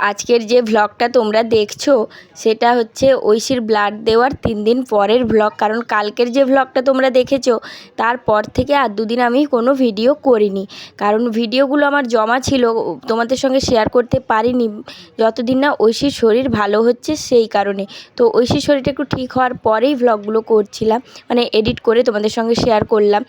আজকের যে ভ্লগটা তোমরা দেখছ, সেটা হচ্ছে ঐশীর ব্লাড দেওয়ার তিন দিন পরের ভ্লগ কারণ কালকের যে ভ্লগটা তোমরা দেখেছ, তারপর থেকে আর দুদিন আমি কোনো ভিডিও করিনি। কারণ ভিডিওগুলো আমার জমা ছিল, তোমাদের সঙ্গে শেয়ার করতে পারিনি। যতদিন না ঐশীর শরীর ভালো হচ্ছে, সেই কারণে। তো ঐশীর শরীরটা একটু ঠিক হওয়ার পরেই ভ্লগগুলো করছিলাম মানে এডিট করে তোমাদের সঙ্গে শেয়ার করলাম।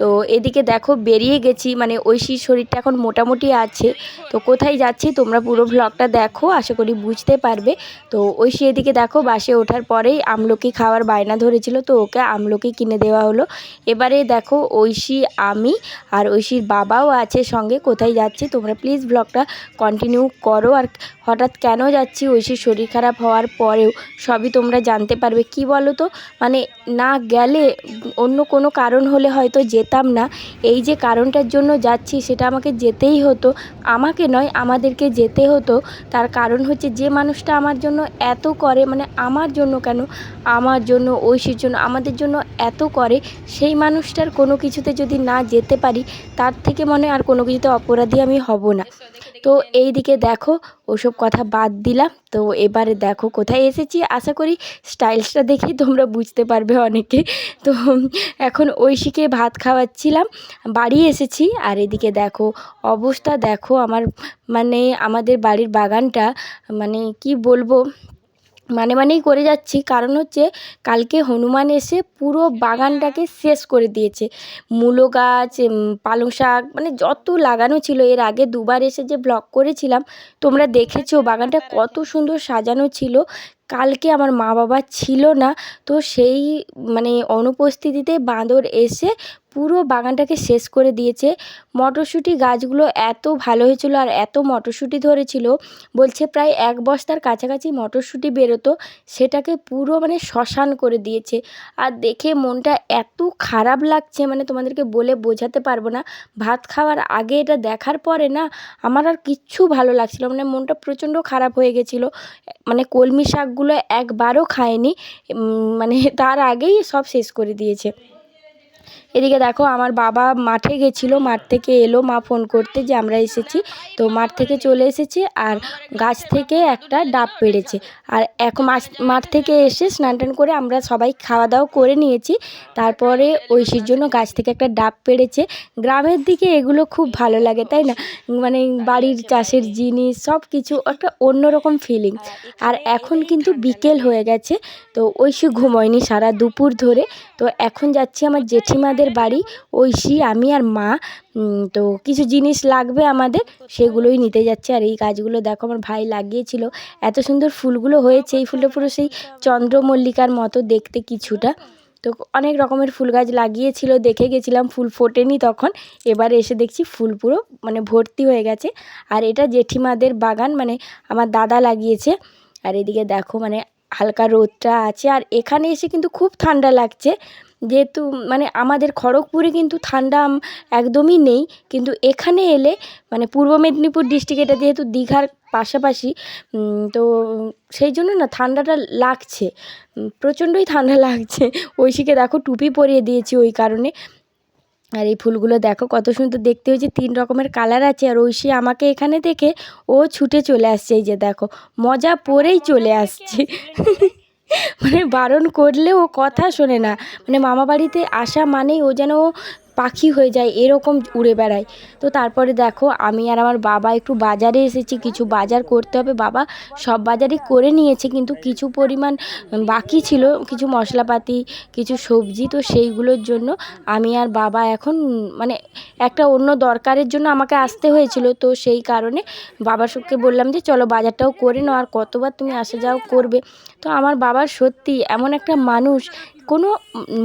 তো এদিকে দেখো, বেরিয়ে গেছি মানে ঐশীর শরীরটা এখন মোটামুটি আছে। তো কোথায় যাচ্ছি, তোমরা পুরো ভ্লগটা দেখো, আশা করি বুঝতে পারবে। তো ঐশী এদিকে দেখো, বাসে ওঠার পরেই আমলকি খাওয়ার বায়না ধরেছিল, তো ওকে আমলকি কিনে দেওয়া হলো। এবারে দেখো, ঐশী, আমি আর ঐশীর বাবাও আছে সঙ্গে, কোথায় যাচ্ছি? তোমরা প্লিজ ব্লগটা কন্টিনিউ করো। আর হঠাৎ কেন যাচ্ছি? ঐশীর শরীর খারাপ হওয়ার পরেও সবই তোমরা জানতে পারবে। কি বলো তো মানে না গেলে অন্য কোনো কারণ হলে হয়তো যেতাম না। এই যে কারণটার জন্য যাচ্ছি, সেটা আমাকে যেতেই হতো। আমাকে নয়, আমাদেরকে যেতে হতো। তার কারণ হচ্ছে যে মানুষটা আমার জন্য এত করে মানে আমার জন্য কেন? আমার জন্য, ঐশীর জন্য, আমাদের জন্য এত করে, সেই মানুষটার কোনো কিছুতে যদি না যেতে পারি, তার থেকে মনে আর কোনো কিছুতে অপরাধী আমি হব না। তো এই দিকে দেখো, ওসব কথা বাদ দিলাম। তো এবারে দেখো কোথায় এসেছি। আশা করি স্টাইলসটা দেখে তোমরা বুঝতে পারবে অনেকে। তো এখন ঐশীকে ভাত খাওয়াচ্ছিলাম, বাড়ি এসেছি। আর এদিকে দেখো, অবস্থা দেখো আমার মানে আমাদের বাড়ির বাগানটা মানে কি বলব মানে মানেই করে যাচ্ছি। কারণ হচ্ছে কালকে হনুমান এসে পুরো বাগানটাকে শেষ করে দিয়েছে। মূলো গাছ পালং শাক মানে যত লাগানো ছিল। এর আগে দুবার এসে যে ব্লগ করেছিলাম, তোমরা দেখেছ বাগানটা কত সুন্দর সাজানো ছিল। কালকে আমার মা বাবা ছিল না, তো সেই মানে অনুপস্থিতিতে বাঁদর এসে পুরো বাগানটাকে শেষ করে দিয়েছে। মটরশুঁটি গাছগুলো এত ভালো হয়েছিল আর এত মটরশুঁটি ধরেছিল, বলছে প্রায় এক বস্তার কাছাকাছি মটরশুঁটি বেরোতো, সেটাকে পুরো মানে শ্মশান করে দিয়েছে। আর দেখে মনটা এত খারাপ লাগছে মানে তোমাদেরকে বলে বোঝাতে পারব না। ভাত খাওয়ার আগে এটা দেখার পরে না, আমার আর কিচ্ছু ভালো লাগছিল মানে মনটা প্রচণ্ড খারাপ হয়ে গেছিল। মানে কলমি শাকগুলো একবারও খায়নি মানে তার আগেই সব শেষ করে দিয়েছে। এদিকে দেখো, আমার বাবা মাঠে গেছিল, মাঠ থেকে এলো মা ফোন করতে যে আমরা এসেছি। তো মাঠ থেকে চলে এসেছে আর গাছ থেকে একটা ডাব পেড়েছে। আর এখন মাঠ থেকে এসে স্নান টান করে আমরা সবাই খাওয়া দাওয়া করে নিয়েছি। তারপরে ঐশীর জন্য গাছ থেকে একটা ডাব পেড়েছে। গ্রামের দিকে এগুলো খুব ভালো লাগে, তাই না? মানে বাড়ির চাষের জিনিস সব কিছু একটা অন্যরকম ফিলিং আর এখন কিন্তু বিকেল হয়ে গেছে, তো ঐশী ঘুমোয়নি সারা দুপুর ধরে। তো এখন যাচ্ছি আমার জেঠিমাদের বাড়ি, ঐশী, আমি আর মা তো কিছু জিনিস লাগবে আমাদের, সেগুলোই নিতে যাচ্ছে। আর এই গাছগুলো দেখো, আমার ভাই লাগিয়েছিল। এত সুন্দর ফুলগুলো হয়েছে, এই ফুলটা পুরো সেই চন্দ্রমল্লিকার মতো দেখতে কিছুটা। তো অনেক রকমের ফুল গাছ লাগিয়েছিল, দেখে গেছিলাম, ফুল ফোটেনি তখন। এবারে এসে দেখছি ফুল পুরো মানে ভর্তি হয়ে গেছে। আর এটা জেঠিমাদের বাগান মানে আমার দাদা লাগিয়েছে। আর এদিকে দেখো মানে হালকা রোদটা আছে। আর এখানে এসে কিন্তু খুব ঠান্ডা লাগছে। যেহেতু মানে আমাদের খড়গপুরে কিন্তু ঠান্ডা একদমই নেই, কিন্তু এখানে এলে মানে পূর্ব মেদিনীপুর ডিস্ট্রিক্ট এটা যেহেতু দীঘার পাশাপাশি তো সেই জন্য না ঠান্ডাটা লাগছে প্রচণ্ডই ঠান্ডা লাগছে। ঐশীকে দেখো টুপি পরিয়ে দিয়েছি ওই কারণে। আর এই ফুলগুলো দেখো কত সুন্দর দেখতে হয়েছে, তিন রকমের কালার আছে। আর ঐশী আমাকে এখানে দেখে ও ছুটে চলে আসছে, এই যে দেখো, মজা পরেই চলে আসছে। মানে বারণ করলেও কথা শোনে না। মানে মামা বাড়িতে আসা মানেই ও যেন পাখি হয়ে যায়, এরকম উড়ে বেড়ায়। তো তারপরে দেখো, আমি আর আমার বাবা একটু বাজারে এসেছি, কিছু বাজার করতে হবে। বাবা সব বাজারই করে নিয়েছে, কিন্তু কিছু পরিমাণ বাকি ছিল, কিছু মশলাপাতি, কিছু সবজি, তো সেইগুলোর জন্য আমি আর বাবা এখন মানে একটা অন্য দরকারের জন্য আমাকে আসতে হয়েছিল। তো সেই কারণে বাবার সঙ্গে বললাম যে, চলো বাজারটাও করে নাও, আর কতবার তুমি আসা যাও করবে। তো আমার বাবার সত্যি এমন একটা মানুষ কোনো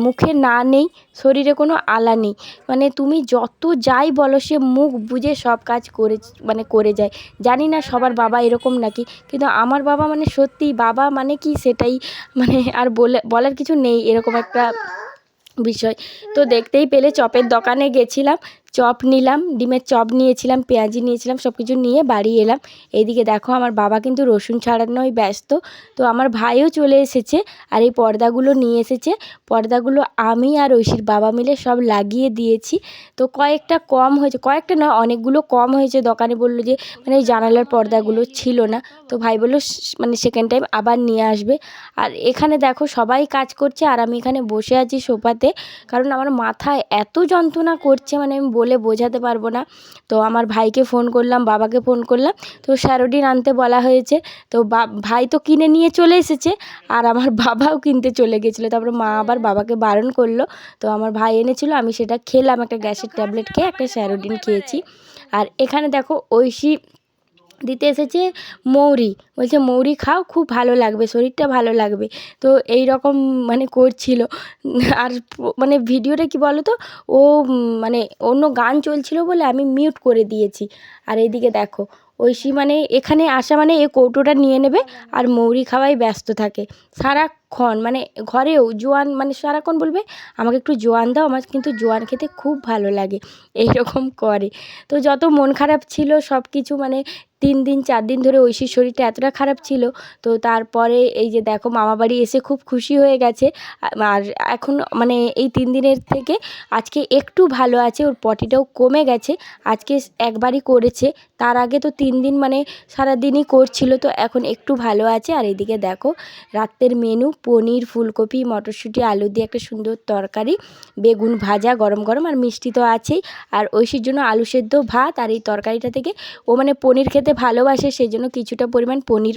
মুখে না নেই, শরীরে কোনো আলা নেই। মানে তুমি যত যাই বলো সে মুখ বুজে সব কাজ করে মানে করে যায়। জানি না সবার বাবা এরকম নাকি, কিন্তু আমার বাবা মানে সত্যি বাবা মানে কি সেটাই মানে আর বলে, বলার কিছু নেই এরকম একটা বিষয়। তো দেখতেই পেলে চপের দোকানে গেছিলাম চপ নিলাম, ডিমের চপ নিয়েছিলাম, পেঁয়াজি নিয়েছিলাম সব কিছু নিয়ে বাড়ি এলাম। এইদিকে দেখো আমার বাবা কিন্তু রসুন ছাড়ানোয় ব্যস্ত, তো আমার ভাইও চলে এসেছে আর এই পর্দাগুলো নিয়ে এসেছে। পর্দাগুলো আমি আর ঐশীর বাবা মিলে সব লাগিয়ে দিয়েছি। তো কয়েকটা কম হয়েছে, কয়েকটা নয়, অনেকগুলো কম হয়েছে। দোকানে বলল যে মানে জানালার পর্দাগুলো ছিল না। তো ভাই বলল মানে সেকেন্ড টাইম আবার নিয়ে আসবে। আর এখানে দেখো সবাই কাজ করছে আর আমি এখানে বসে আছি সোফাতে, কারণ আমার মাথায় এত যন্ত্রণা করছে মানে আমি বলে বোঝাতে পারব না। তো আমার ভাইকে ফোন করলাম, বাবাকে ফোন করলাম। তো স্যারোডিন আনতে বলা হয়েছে। তো ভাই তো কিনে নিয়ে চলে এসেছে আর আমার বাবাও কিনতে চলে গেছিল। তারপরে মা আবার বাবাকে বারণ করল। তো আমার ভাই এনেছিলো, আমি সেটা খেলাম, একটা গ্যাসের ট্যাবলেট খেয়ে একটা স্যারোডিন খেয়েছি। আর এখানে দেখো ঐশী দিতে এসেছে মৌরি। বলছে, মৌরি খাও, খুব ভালো লাগবে, শরীরটা ভালো লাগবে। তো এই রকম মানে করছিল। আর মানে ভিডিওটা কি বলো তো ও মানে অন্য গান চলছিল বলে আমি মিউট করে দিয়েছি। আর এইদিকে দেখো, ঐশী মানে এখানে আসা মানে এই কৌটোটা নিয়ে নেবে আর মৌরি খাওয়াই ব্যস্ত থাকে। সারাক্ষণ মানে ঘরেও জোয়ান মানে সারাক্ষণ বলবে, আমাকে একটু জোয়ান দাও, আমার কিন্তু জোয়ান খেতে খুব ভালো লাগে। এইরকম করে। তো যত মন খারাপ ছিল সব কিছু মানে তিন দিন, চার দিন ধরে ঐশীর শরীরটা এতটা খারাপ ছিল, তো তারপরে এই যে দেখো মামাবাড়ি এসে খুব খুশি হয়ে গেছে। আর এখন মানে এই তিন দিনের থেকে আজকে একটু ভালো আছে, ওর পটিটাও কমে গেছে, আজকে একবারই করেছে। তার আগে তো তিন দিন মানে সারাদিনই করছিল, তো এখন একটু ভালো আছে। আর এদিকে দেখো রাত্রের মেনু পনির, ফুলকপি, মটরশুঁটি, আলু দিয়ে একটা সুন্দর তরকারি, বেগুন ভাজা, গরম গরম, আর মিষ্টি তো আছেই। আর ঐশীর জন্য আলু সেদ্ধ ভাত, আর এই তরকারিটা থেকে ও মানে পনির খেতে ভালোবাসে সেই জন্য কিছুটা পরিমাণ পনির